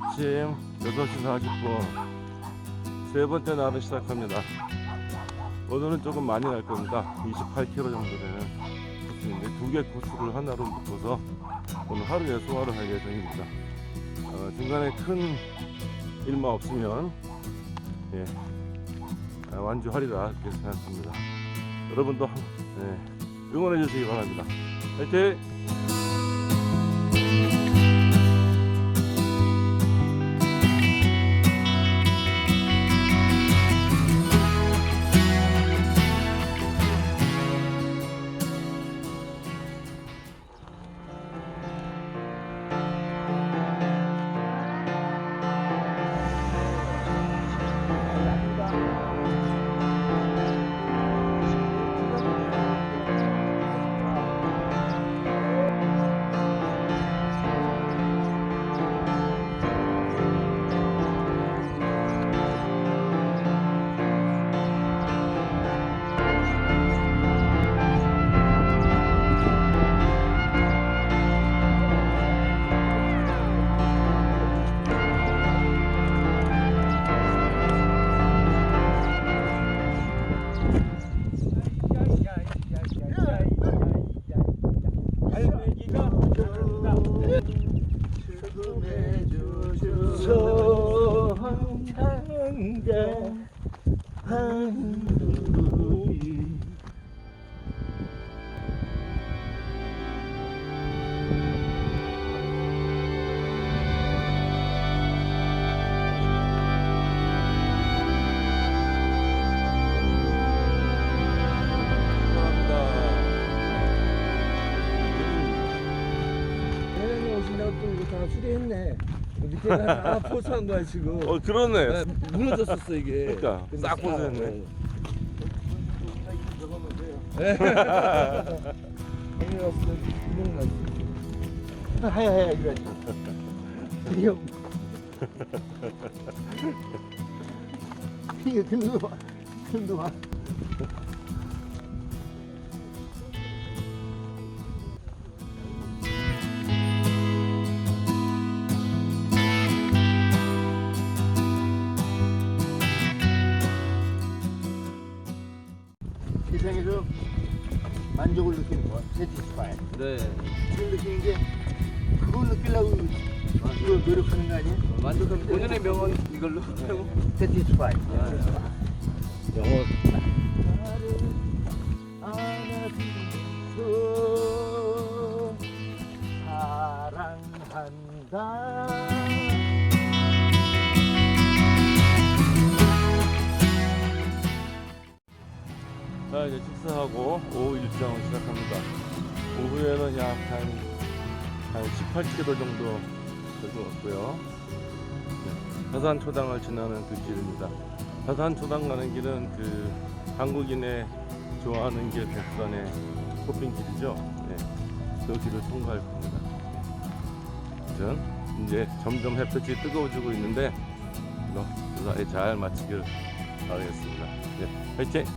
아침 8시 40분 세 번째 날을 시작합니다. 오늘은 조금 많이 날 겁니다. 28km 정도 되는 두 개 코스를 하나로 묶어서 오늘 하루에 소화를 할 예정입니다. 어, 중간에 큰 일만 없으면 예, 아, 완주하리라 그렇게 생각합니다. 여러분도 한- 예, 응원해 주시기 바랍니다. 화이팅! 수리했네. 밑에 다 포스한 거야 지금. 어 그러네. 네, 무너졌었어 이게. 그러니까, 근데 싹 다, 포스했네. 어. 하야하야 이거. 이거. 이거 근도 봐. 근도 봐. 세상에서 만족을 느끼는 거야. 세티스파이. 네. 그걸 느끼는 게 그걸 느끼려고 이거 노력하는 거 아니야? 만족한 본연의 명언 이걸로 하고 세티스파이. 영어 안아주소 사랑한다. 자 이제 식사하고 오후 일정을 시작합니다. 오후에는 약한 한 18km 정도 될것 같고요. 네, 사산 초당을 지나는 그 길입니다. 사산 초당 가는 길은 그 한국인의 좋아하는 길 백선의 쇼핑 길이죠. 네, 그 길을 통과할 겁니다. 아무튼 이제 점점 햇볕이 뜨거워지고 있는데 이거 잘 마치길 바라겠습니다. 네, 화이팅!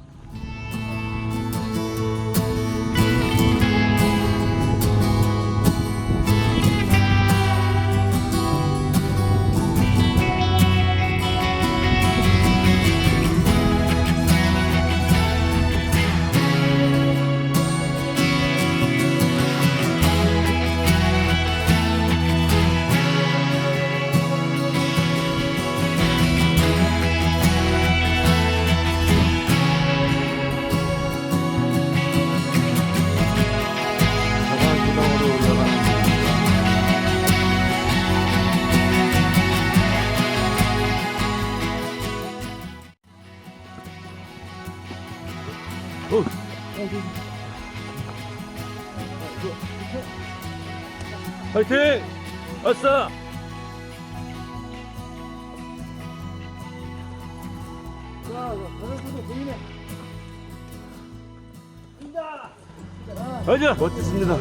화이팅! 아싸! 가자! 멋지습니다.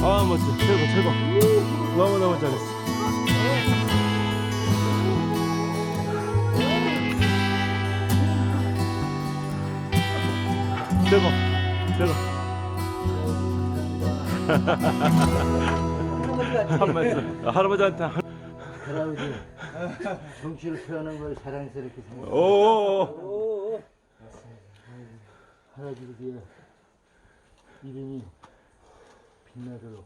아, 멋져. 최고, 최고. 너무너무 잘했어. 최고, 최고. 한 말씀. 할아버지한테 한 할아버지 정치를 표현한 걸 사랑스럽게 생각합니다. 오. 할아버지 뒤에 이름이 빛나도록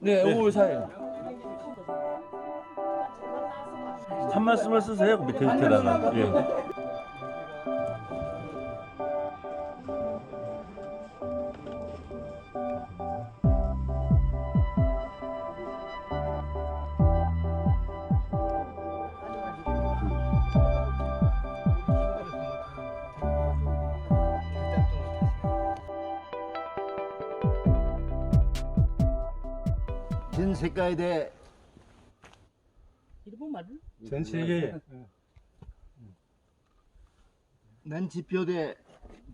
네, 5월 4일. 한 말씀을 쓰세요. 밑에 밑에다가. 예. 전 색깔에 대해 전 세계 난 지표대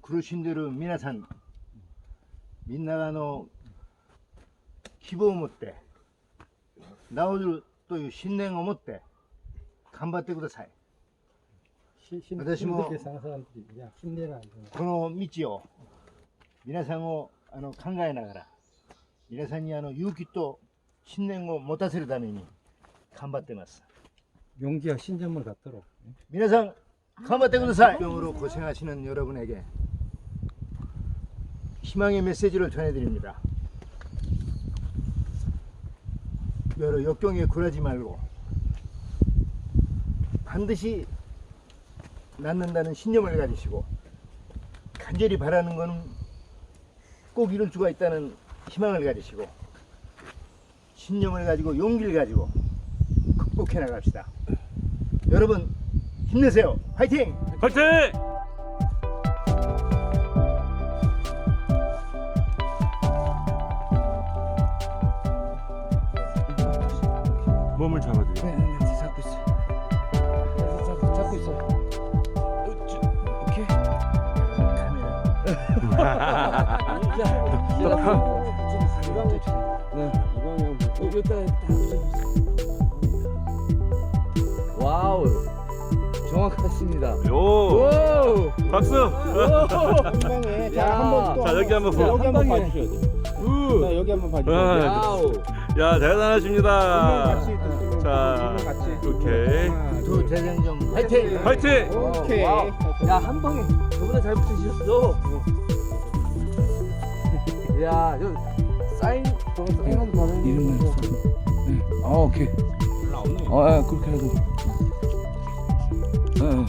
구르신대로 미나산 민나가노 기보 못대 나오들 또 신냉 어못대 간바떼 구다사이 私もこの道を皆さんをあの考えながら皆さんにあの勇気と 信念を持たせるために頑張ってます 용기와 신념을 갖도록.皆さん頑張ってください병으로 고생하시는 여러분에게 희망의 메시지를 전해드립니다 여러 역경에 굴하지 말고 반드시 낫는다는 신념을 가지시고 간절히 바라는 것은 꼭 이룰 수가 있다는 희망을 가지시고 신념을 가지고 용기를 가지고 극복해 나갑시다 여러분 힘내세요 화이팅! 화이팅! 몸을 잡아드려. 네, 네, 네, 잡고 있어. 네, 잡고, 잡고 있어. 오케이. 네. 어, 여기다 다 붙여줬어. 와우. 정확하십니다. 요. 오! 박수. 야. 자, 한번 또 자 여기 한번 보. 여기 한 번 방에. 봐주셔야 돼요. 자, 여기 한번 봐주세요. 아, 와우. 야 대단하십니다. 같이 자 오케이. 두 대장정 화이팅! 화이팅! 오케이. 야, 한 방에 저보다 잘 붙으셨어. 야, 저 사인 이름만 써. 네. 아, 오케이. 어, 예, 그렇게 해도. 예, 예.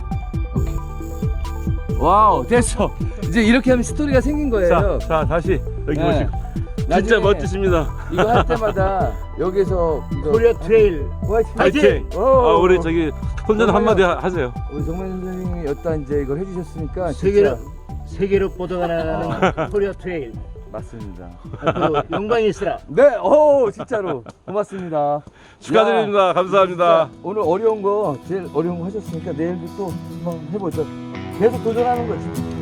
오케이. 와우, 됐어. 이제 이렇게 하면 스토리가 생긴 거예요. 자, 자 다시 여기 네. 보시고. 진짜 나중에 멋지십니다. 이거 할 때마다 여기서 이거 코리아 트레일 화이팅! 오. 아 우리 저기 정말요? 한마디 하- 하세요. 우리 정만 선생님이 여따 이제 이걸 해주셨으니까 세계로 진짜 세계로 뻗어가 나가는 코리아 트레일 맞습니다. 앞으로 영광이 있으라. 네, 오 진짜로 고맙습니다. 축하드립니다. 감사합니다. 진짜 오늘 어려운 거 제일 어려운 거 하셨으니까 내일도 또 한번 해보죠. 계속 도전하는 거지.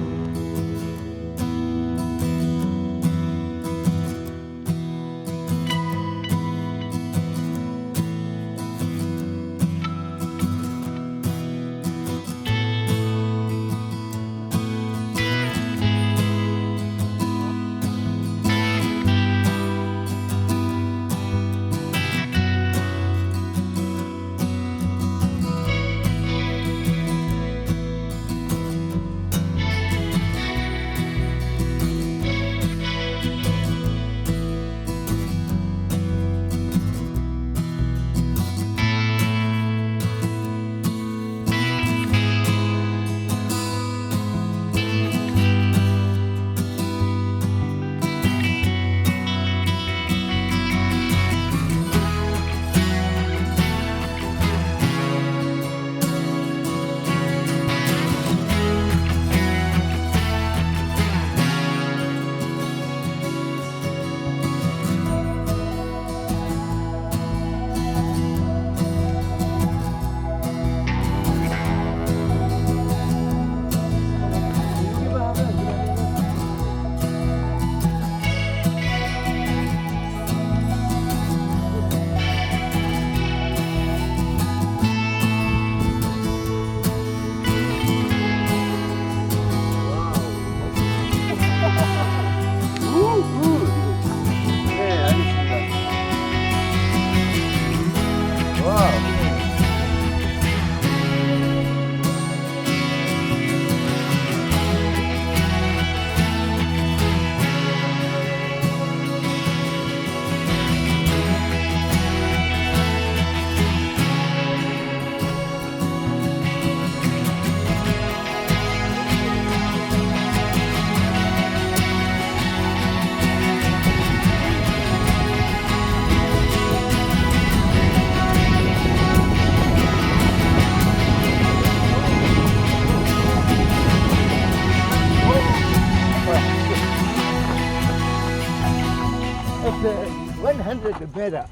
Better.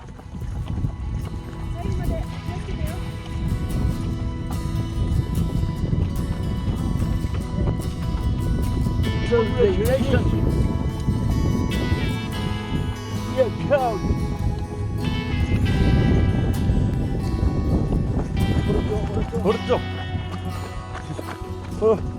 사인마다 이렇게 돼요? Congratulations. We are proud. 오른쪽. 어.